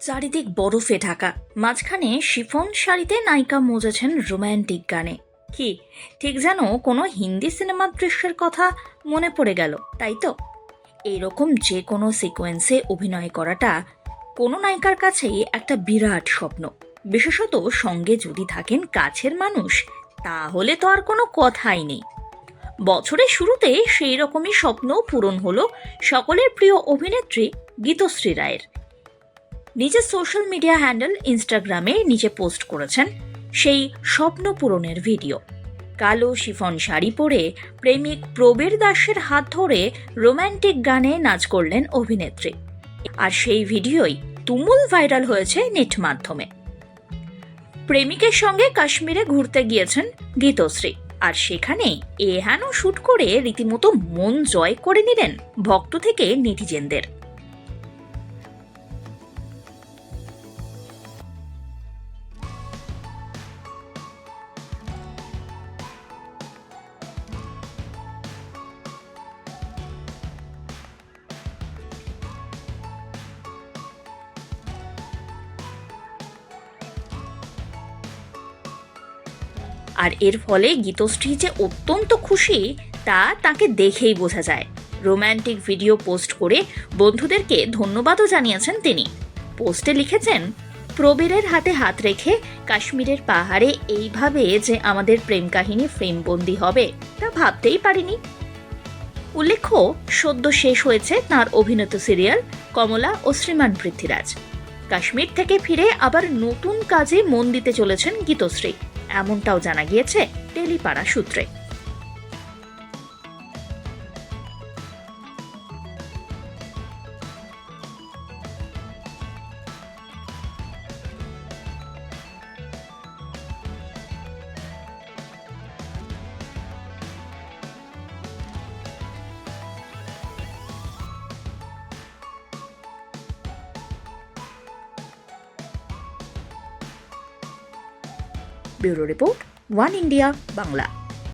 চারিদিক বরফে ঢাকা। মাঝখানে শিফন শাড়িতে নায়িকা মজেছেন রোম্যান্টিক গানে। কি, ঠিক যেন কোনো হিন্দি সিনেমার দৃশ্যের কথা মনে পড়ে গেল, তাই তো? এইরকম যে কোনো সিকোয়েন্সে অভিনয় করাটা কোনো নায়িকার কাছেই একটা বিরাট স্বপ্ন। বিশেষত সঙ্গে যদি থাকেন কাছের মানুষ, তাহলে তো আর কোনো কথাই নেই। বছরের শুরুতে সেই রকমই স্বপ্ন পূরণ হলো সকলের প্রিয় অভিনেত্রী গীতশ্রী রায়ের। নিজের সোশ্যাল মিডিয়া হ্যান্ডেল ইনস্টাগ্রামে নিজে পোস্ট করেছেন সেই স্বপ্ন পূরণের ভিডিও কালো শিফন শাড়ি পরে প্রেমিক প্রবীর দাসের হাত ধরে রোম্যান্টিক গানে নাচ করলেন অভিনেত্রী। আর সেই ভিডিওই তুমুল ভাইরাল হয়েছে নেট মাধ্যমে। প্রেমিকের সঙ্গে কাশ্মীরে ঘুরতে গিয়েছেন গীতশ্রী। আর সেখানে এহেন শুট করে রীতিমতো মন জয় করে নিলেন ভক্ত থেকে নেটিজেনদের। আর এর ফলে গীতশ্রী যে অত্যন্ত খুশি, তা তাকে দেখেই বোঝা যায়। রোম্যান্টিক ভিডিও পোস্ট করে বন্ধুদেরকে ধন্যবাদও জানিয়েছেন তিনি। পোস্টে লিখেছেন, প্রবীরের হাতে হাত রেখে কাশ্মীরের পাহাড়ে এইভাবে যে আমাদের প্রেম কাহিনী ফ্রেমবন্দি হবে, তা ভাবতেই পারিনি। উল্লেখ্য, সদ্য শেষ হয়েছে তার অভিনীত সিরিয়াল কমলা ও শ্রীমান পৃথ্বীরাজ। কাশ্মীর থেকে ফিরে আবার নতুন কাজে মন দিতে চলেছেন গীতশ্রী। এমনটাও জানা গিয়েছে টেলিপাড়া সূত্রে। bureau report One India Bangla